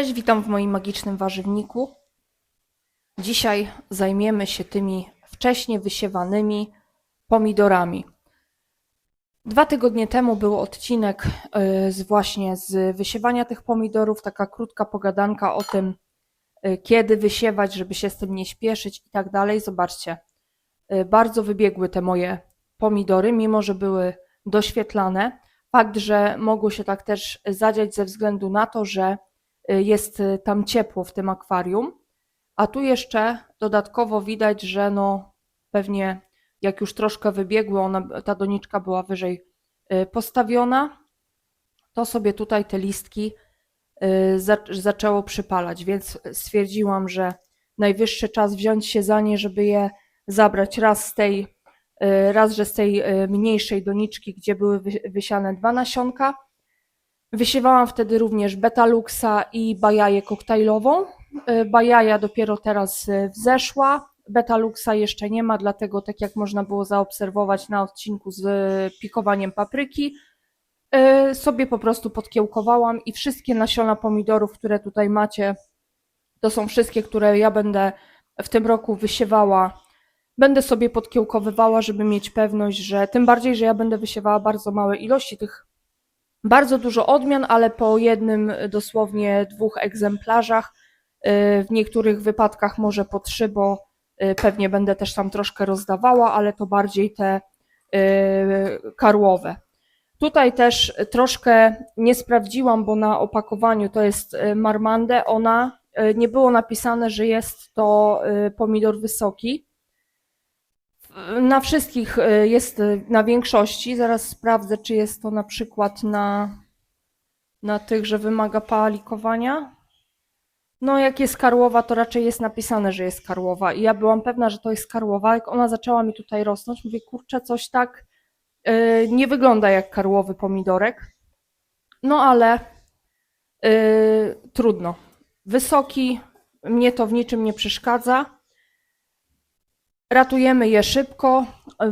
Cześć, witam w moim magicznym warzywniku. Dzisiaj zajmiemy się tymi wcześnie wysiewanymi pomidorami. Dwa tygodnie temu był odcinek y, z właśnie z wysiewania tych pomidorów, taka krótka pogadanka o tym, y, kiedy wysiewać, żeby się z tym nie śpieszyć i tak dalej. Zobaczcie, y, bardzo wybiegły te moje pomidory, mimo że były doświetlane. Fakt, że mogło się tak też zadziać ze względu na to, że jest y, tam ciepło w tym akwarium. A tu jeszcze dodatkowo widać, że no pewnie jak już troszkę wybiegły, ona, ta doniczka była wyżej y, postawiona, to sobie tutaj te listki y, za, zaczęło przypalać, więc stwierdziłam, że najwyższy czas wziąć się za nie, żeby je zabrać raz z tej, y, raz, że z tej y, mniejszej doniczki, gdzie były wy- wysiane dwa nasionka. Wysiewałam wtedy również betaluxa i bajaję koktajlową. Y, Bajaja dopiero teraz y, wzeszła, betaluxa jeszcze nie ma, dlatego tak jak można było zaobserwować na odcinku z y, pikowaniem papryki, sobie po prostu podkiełkowałam i wszystkie nasiona pomidorów, które tutaj macie, to są wszystkie, które ja będę w tym roku wysiewała. Będę sobie podkiełkowywała, żeby mieć pewność, że tym bardziej, że ja będę wysiewała bardzo małe ilości tych bardzo dużo odmian, ale po jednym, y, dosłownie dwóch egzemplarzach. Y, W niektórych wypadkach może po trzy, bo y, pewnie będę też tam troszkę rozdawała, ale to bardziej te karłowe. Tutaj też troszkę nie sprawdziłam, bo na opakowaniu to jest Marmande. Ona nie było napisane, że jest to pomidor wysoki. Na wszystkich y, jest y, na większości. Zaraz sprawdzę, czy jest to na przykład na, na tych, że wymaga palikowania. No, jak jest karłowa, to raczej jest napisane, że jest karłowa. I ja byłam pewna, że to jest karłowa. Jak ona zaczęła mi tutaj rosnąć, mówię, kurczę, coś tak y, nie wygląda jak karłowy pomidorek. No, ale y, trudno. Wysoki, mnie to w niczym nie przeszkadza. Ratujemy je szybko,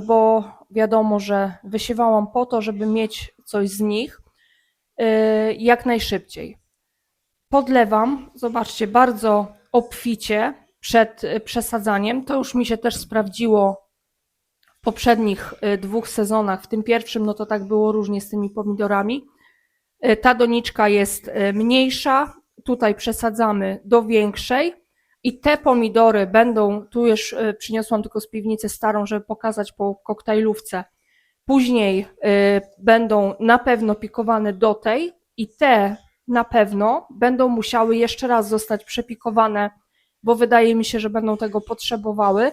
bo wiadomo, że wysiewałam po to, żeby mieć coś z nich y, jak najszybciej. Podlewam, zobaczcie, bardzo obficie przed y, przesadzaniem. To już mi się też sprawdziło w poprzednich y, dwóch sezonach. W tym pierwszym, no to tak było różnie z tymi pomidorami. Ta doniczka jest mniejsza, tutaj przesadzamy do większej. I te pomidory będą, tu już y, przyniosłam tylko z piwnicy starą, żeby pokazać po koktajlówce. Później y, będą na pewno pikowane do tej i te na pewno będą musiały jeszcze raz zostać przepikowane, bo wydaje mi się, że będą tego potrzebowały.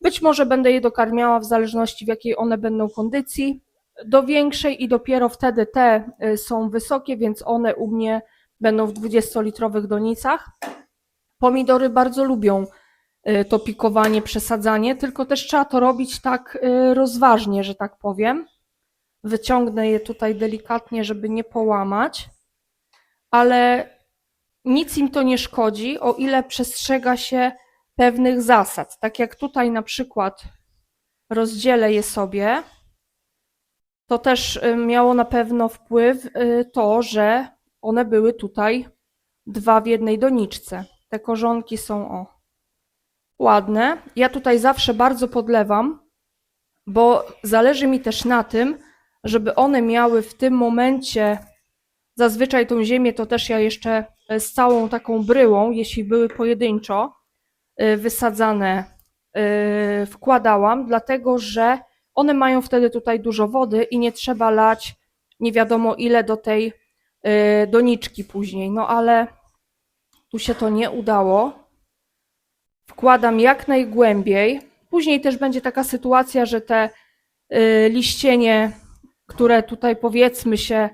Być może będę je dokarmiała w zależności w jakiej one będą kondycji. Do większej i dopiero wtedy te y, są wysokie, więc one u mnie będą w 20-litrowych donicach. Pomidory bardzo lubią y, to pikowanie, przesadzanie, tylko też trzeba to robić tak y, rozważnie, że tak powiem. Wyciągnę je tutaj delikatnie, żeby nie połamać, ale nic im to nie szkodzi, o ile przestrzega się pewnych zasad. Tak jak tutaj na przykład rozdzielę je sobie, to też y, miało na pewno wpływ to, że one były tutaj dwa w jednej doniczce. Te korzonki są o ładne. Ja tutaj zawsze bardzo podlewam, bo zależy mi też na tym, żeby one miały w tym momencie zazwyczaj tą ziemię to też ja jeszcze e, z całą taką bryłą, jeśli były pojedynczo e, wysadzane, e, wkładałam, dlatego że one mają wtedy tutaj dużo wody i nie trzeba lać nie wiadomo ile do tej doniczki później. No ale tu się to nie udało. Wkładam jak najgłębiej. Później też będzie taka sytuacja, że te y, liścienie, które tutaj powiedzmy się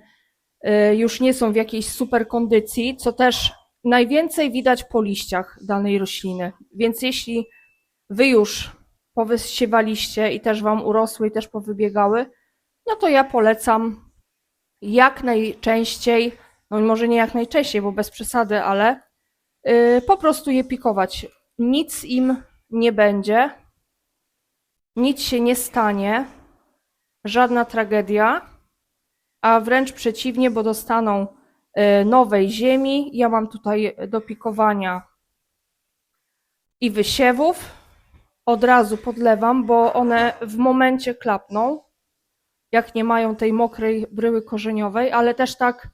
y, już nie są w jakiejś super kondycji, co też najwięcej widać po liściach danej rośliny. Więc jeśli wy już powysiewaliście i też wam urosły i też powybiegały, no to ja polecam jak najczęściej, no może nie jak najczęściej, bo bez przesady, ale po prostu je pikować. Nic im nie będzie, nic się nie stanie, żadna tragedia, a wręcz przeciwnie, bo dostaną y, nowej ziemi. Ja mam tutaj do pikowania i wysiewów. Od razu podlewam, bo one w momencie klapną, jak nie mają tej mokrej bryły korzeniowej, ale też tak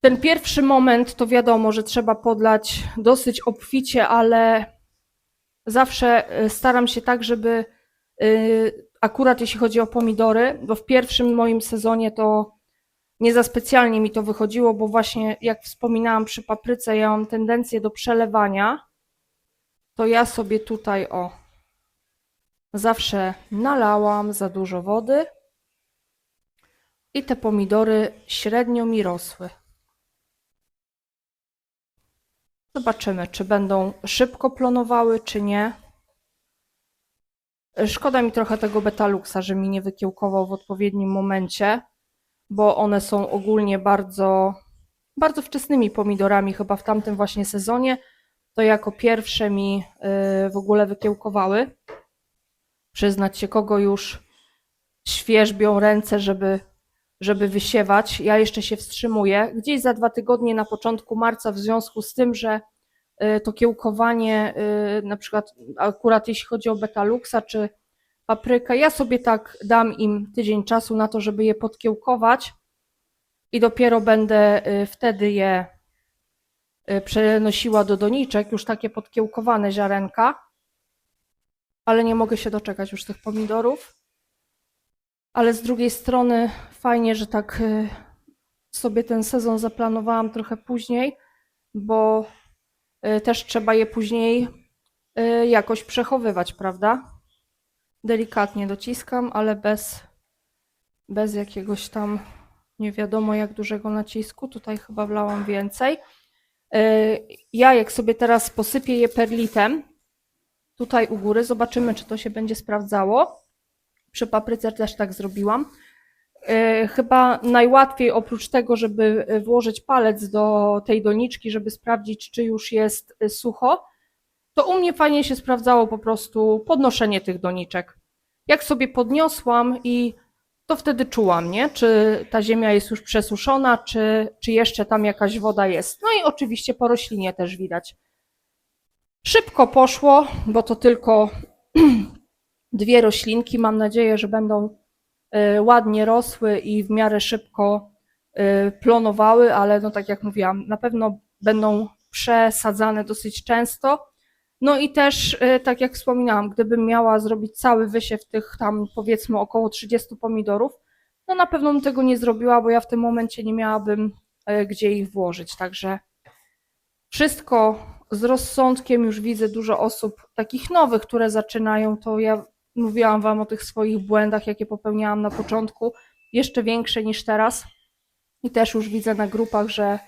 ten pierwszy moment to wiadomo, że trzeba podlać dosyć obficie, ale zawsze y, staram się tak, żeby y, akurat jeśli chodzi o pomidory, bo w pierwszym moim sezonie to nie za specjalnie mi to wychodziło, bo właśnie jak wspominałam przy papryce, ja mam tendencję do przelewania, to ja sobie tutaj o zawsze nalałam za dużo wody i te pomidory średnio mi rosły. Zobaczymy, czy będą szybko plonowały, czy nie. Szkoda mi trochę tego betaluxa, że mi nie wykiełkował w odpowiednim momencie, bo one są ogólnie bardzo, bardzo wczesnymi pomidorami, chyba w tamtym właśnie sezonie. To jako pierwsze mi y, w ogóle wykiełkowały. Przyznać się, kogo już świeżbią ręce, żeby, żeby wysiewać. Ja jeszcze się wstrzymuję. Gdzieś za dwa tygodnie na początku marca, w związku z tym, że y, to kiełkowanie, y, na przykład akurat jeśli chodzi o betaluxa czy paprykę, ja sobie tak dam im tydzień czasu na to, żeby je podkiełkować i dopiero będę y, wtedy je przenosiła do doniczek, już takie podkiełkowane ziarenka, ale nie mogę się doczekać już tych pomidorów. Ale z drugiej strony fajnie, że tak y, sobie ten sezon zaplanowałam trochę później, bo y, też trzeba je później y, jakoś przechowywać, prawda? Delikatnie dociskam, ale bez, bez jakiegoś tam nie wiadomo jak dużego nacisku. Tutaj chyba wlałam więcej. Ja jak sobie teraz posypię je perlitem, tutaj u góry, zobaczymy czy to się będzie sprawdzało. Przy papryce też tak zrobiłam. Y, Chyba najłatwiej oprócz tego, żeby y, włożyć palec do tej doniczki, żeby sprawdzić, czy już jest y, sucho, to u mnie fajnie się sprawdzało po prostu podnoszenie tych doniczek. Jak sobie podniosłam i to wtedy czułam, nie? Czy ta ziemia jest już przesuszona, czy, czy jeszcze tam jakaś woda jest. No i oczywiście po roślinie też widać. Szybko poszło, bo to tylko dwie roślinki. Mam nadzieję, że będą y, ładnie rosły i w miarę szybko y, plonowały, ale no tak jak mówiłam, na pewno będą przesadzane dosyć często. No i też, y, tak jak wspominałam, gdybym miała zrobić cały wysiew tych tam powiedzmy około 30 pomidorów, no na pewno bym tego nie zrobiła, bo ja w tym momencie nie miałabym gdzie ich włożyć. Także wszystko z rozsądkiem. Już widzę dużo osób takich nowych, które zaczynają. To ja mówiłam Wam o tych swoich błędach, jakie popełniałam na początku, jeszcze większe niż teraz. I też już widzę na grupach, że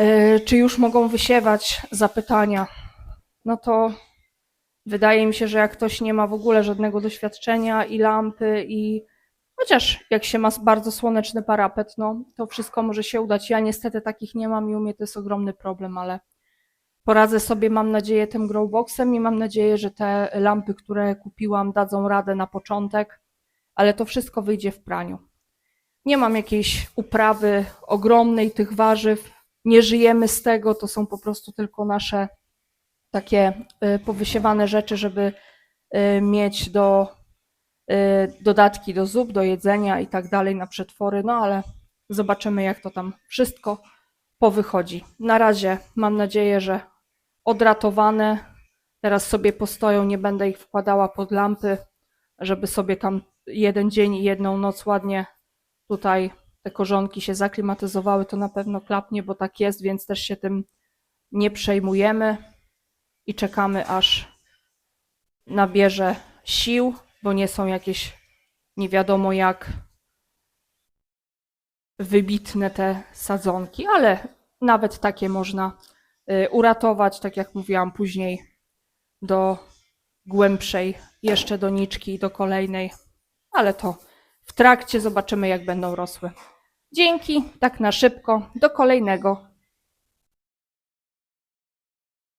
y, czy już mogą wysiewać zapytania no to wydaje mi się, że jak ktoś nie ma w ogóle żadnego doświadczenia i lampy i chociaż jak się ma bardzo słoneczny parapet, no to wszystko może się udać. Ja niestety takich nie mam i u mnie to jest ogromny problem, ale poradzę sobie, mam nadzieję, tym growboxem i mam nadzieję, że te lampy, które kupiłam, dadzą radę na początek, ale to wszystko wyjdzie w praniu. Nie mam jakiejś uprawy ogromnej tych warzyw, nie żyjemy z tego, to są po prostu tylko nasze takie y, powysiewane rzeczy, żeby y, mieć do y, dodatki do zup, do jedzenia i tak dalej na przetwory, no ale zobaczymy jak to tam wszystko powychodzi. Na razie mam nadzieję, że odratowane. Teraz sobie postoją, nie będę ich wkładała pod lampy, żeby sobie tam jeden dzień i jedną noc ładnie tutaj te korzonki się zaklimatyzowały, to na pewno klapnie, bo tak jest, więc też się tym nie przejmujemy i czekamy aż nabierze sił, bo nie są jakieś nie wiadomo jak wybitne te sadzonki, ale nawet takie można uratować, tak jak mówiłam później, do głębszej jeszcze doniczki do kolejnej, ale to w trakcie zobaczymy jak będą rosły. Dzięki, tak na szybko, do kolejnego